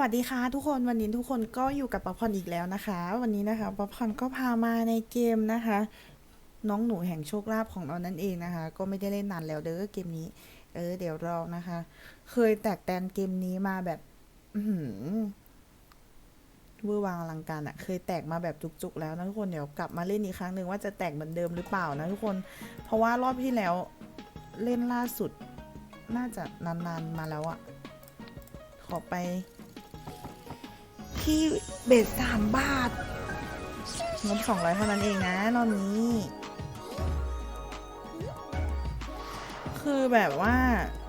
วัสดีค่ะทุกคนวันนี้ทุกคนก็อยู่กับป๊อปคอนอีกแล้วนะคะ วันนี้นะคะป๊อปคอนก็พามาในเกมนะคะ น้องหนูแห่งโชคลาภของเรานั่นเองนะคะ ก็ไม่ได้เล่นนานแล้วเด้อเกมนี้ เออเดี๋ยวเรานะคะ เคยแตกแตนเกมนี้มาแบบอือหือเวอร์วางอลังการอะเคยแตกมาแบบจุกๆแล้วนะทุกคนเดี๋ยวกลับมาเล่นอีกครั้งหนึ่งว่าจะแตกเหมือนเดิมหรือเปล่านะทุกคน เพราะว่ารอบที่แล้วเล่นล่าสุด น่าจะนานๆมาแล้วอะขอไป ที่เบสสามบาทงบสองร้อยเท่านั้นเองนะรอบนี้ คือแบบว่า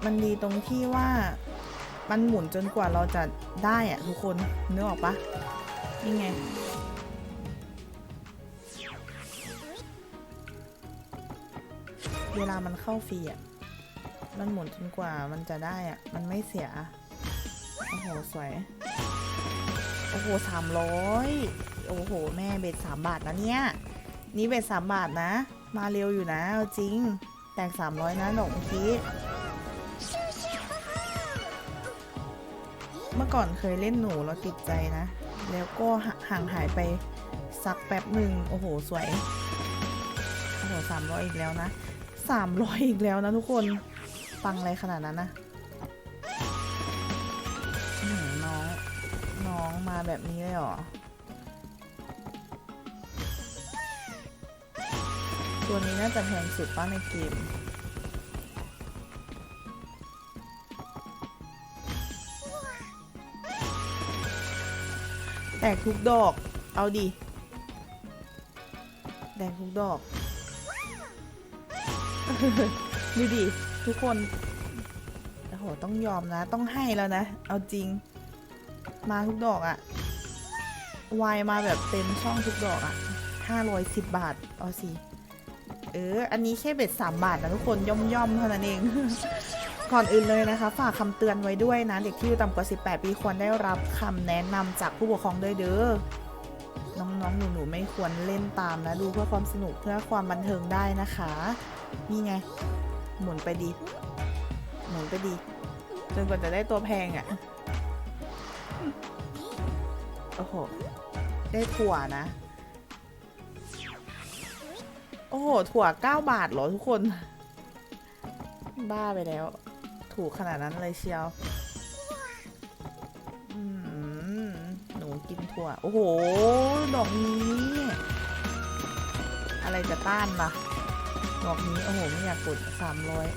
มันดีตรงที่ว่ามันหมุนจนกว่าเราจะได้อะทุกคนนึกออกปะนี่ไงเวลามันเข้าฟรีอะมันหมุนจนกว่ามันจะได้อะมันไม่เสีย โอ้โห สวย อ้โหสามร้อยโอ้โห แม่เบ็ดสามบาทนะเนี่ย นี่เบ็ดสามบาทนะ มาเร็วอยู่นะเอาจริง แตกสามร้อยนะดอกเมื่อกี้เมื่อก่อนเคยเล่นหนูแล้วติดใจนะ แล้วก็ห่างหายไปสักแป๊บหนึ่งโอ้โห สวย โอ้โหสามร้อยอีกแล้วนะสามร้อยอีกแล้วนะทุกคน ฟังอะไรขนาดนั้นนะ มาแบบนี้เลยเหรอ ตัวนี้น่าจะแพงสุดป้าในเกม แตกทุกดอก เอาดิ แตกทุกดอก ดูดิ ทุกคนโอ้โห ต้องยอมนะ ต้องให้แล้วนะ เอาจริง มาทุกดอกอะวายมาแบบเต็มช่องทุกดอกอะห้าร้อยสิบบาท เอาสิ เออ อันนี้แค่เบ็ดสามบาทนะทุกคนย่อมย่อมๆเท่านั้นเอง ก่อนอื่นเลยนะคะ ฝากคำเตือนไว้ด้วยนะ เด็กที่อายุต่ำกว่า 18 ปีควรได้รับคำแนะนำจากผู้ปกครองด้วยเด้อน้องๆ หนูๆ ไม่ควรเล่นตามนะ ดูเพื่อความสนุกเพื่อความบันเทิงได้นะคะ นี่ไง หมุนไปดี หมุนไปดี จนกว่าจะได้ตัวแพงอะ่ะ โอ้โห ได้ถั่วนะ โอ้โห ถั่ว9บาทเหรอทุกคน บ้าไปแล้ว ถูกขนาดนั้นเลยเชียวอืมหนูกินถั่ว โอ้โห ดอกนี้ อะไรจะต้านล่ะ ดอกนี้ โอ้โห ไม่อยากกดสามร้อย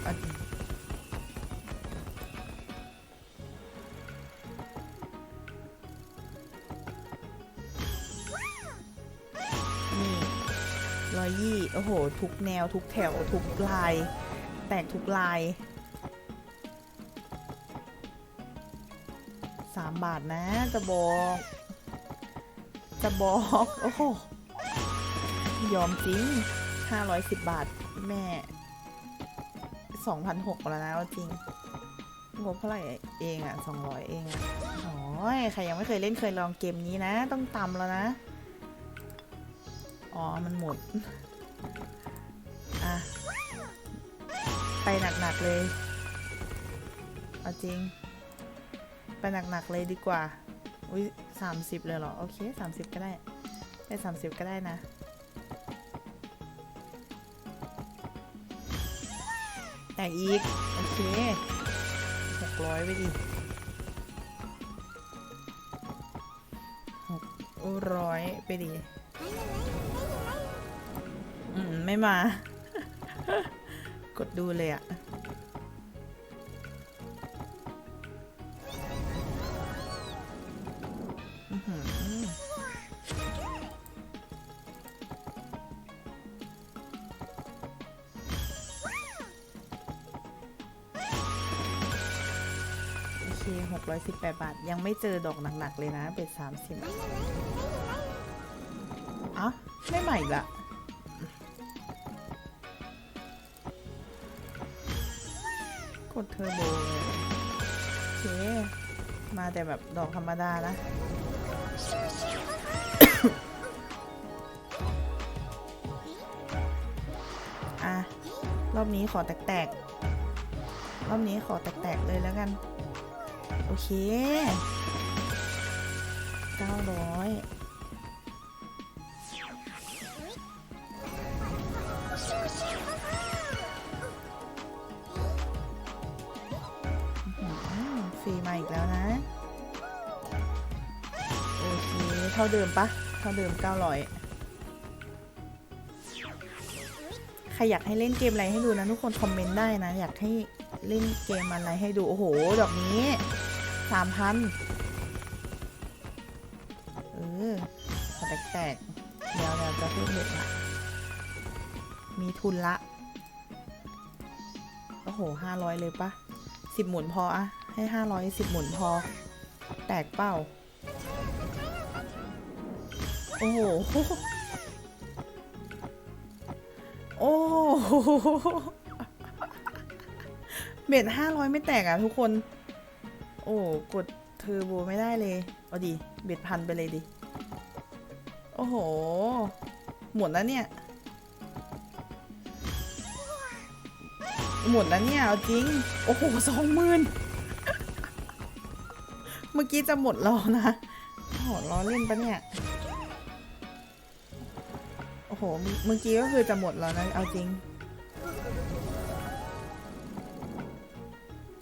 ร้อยยี่โอ้โห ทุกแนวทุกแถว ทุกลาย แตกทุกลายสามบาทนะ จะบอก จะบอก โอ้โห ยอมจริงห้าร้อยสิบบาท แม่สองพันหกแล้วนะจริงงบเท่าไหร่เองอะสองร้อยเองอะโอ้ยใครยังไม่เคยเล่นเคยลองเกมนี้นะ ต้องตำแล้วนะ อ๋อ มันหมดอะ ไปหนัก ๆ เลย เอาจริง ไปหนัก ๆ เลยดีกว่า อุ้ยสามสิบเลยเหรอ โอเคสามสิบก็ได้ ได้สามสิบก็ได้นะ แต่อีก โอเคหกร้อยไปดิหกร้อยไปดิ อืมไม่มา กดดูเลยอะโอเคหกร้อยสิบแปดบาท ยังไม่เจอดอกหนัก ๆ เลยนะ เป็นสามสิบอะไม่ใหม่ละ ดเทอร์โบเลยโอเค มาแต่แบบดอกธรรมดานะอะ รอบนี้ขอแตกๆ รอบนี้ขอแตกๆ เลยแล้วกัน โอเคเก้าร้อย ท่าเดิมปะเท่าเดิม 900 ใครอยากให้เล่นเกมอะไรให้ดูนะ ทุกคนคอมเมนต์ได้นะ อยากให้เล่นเกมอะไรให้ดู โอ้โห ดอกนี้ 3,000 เออแตกๆเดี๋ยวเราจะเพิ่มเด็ดละมีทุนละ โอ้โห 500 เลยปะสิบหมุนพออะให้ 510 หมุนพอ แตกเป้า โอ้โห โอ้โหเบ็ดห้าร้อยไม่แตกอะทุกคน โอ้กดเทอร์โบไม่ได้เลยเอาดิ เบ็ดพันไปเลยดิ โอ้โห หมดแล้วเนี่ย หมดแล้วเนี่ยเอาจริง โอ้โหสองหมื่นเมื่อกี้จะหมดแล้วนะโอ้โหล้อเล่นปะเนี่ย โห เมื่อกี้ก็คือจะหมดแล้วนะ เอาจริง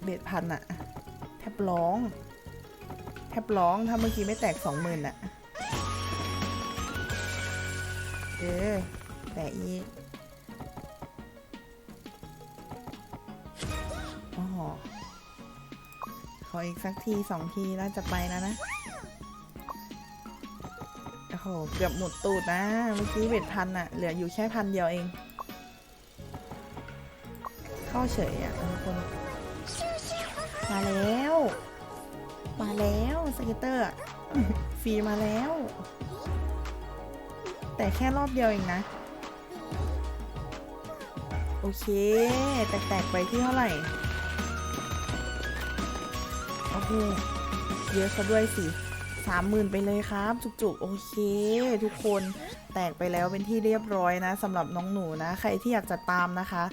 เบ็ดพันอะแทบร้อง แทบร้องถ้าเมื่อกี้ไม่แตกสองหมื่นอะเออ แต่อีกโอ้โหขออีกสักทีสองทีแล้วจะไปแล้วนะ หเกือบหมดตูดนะ เมื่อกี้เบ็ดพันอะเหลืออยู่แค่พันเดียวเอง เข้าเฉยอะทุกคน มาแล้ว มาแล้วสเก็ตเตอร์ฟรีมาแล้ว แต่แค่รอบเดียวเองนะ โอเค แตกๆไปที่เท่าไหร่ โอ้โหเยอะซะด้วยสิ สามหมื่นไปเลยครับ จุกๆ โอเค ทุกคนแตกไปแล้วเป็นที่เรียบร้อยนะสำหรับน้องหนูนะ ใครที่อยากจะตามนะคะ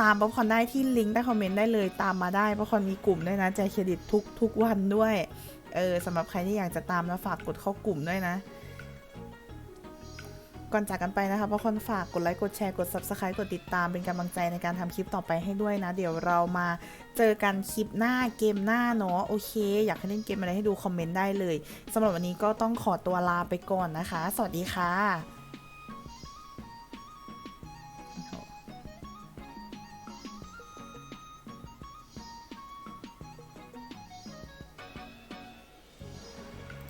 ตามป๊อปคอนได้ที่ลิงก์ใต้คอมเมนต์ได้เลยตามมาได้ป๊อปคอนมีกลุ่มด้วยนะแจกเครดิตทุกทุกวันด้วยเออสำหรับใครที่อยากจะตามนะฝากกดเข้ากลุ่มด้วยนะ ก่อนจากกันไปนะคะเพราะคนฝากกดไลค์กดแชร์กด subscribe กดติดตามเป็นกำลังใจในการทำคลิปต่อไปให้ด้วยนะ เดี๋ยวเรามาเจอกันคลิปหน้าเกมหน้าเนาะโอเค อยากให้เล่นเกมอะไรให้ดูคอมเมนต์ได้เลยสำหรับวันนี้ก็ต้องขอตัวลาไปก่อนนะคะ สวัสดีค่ะ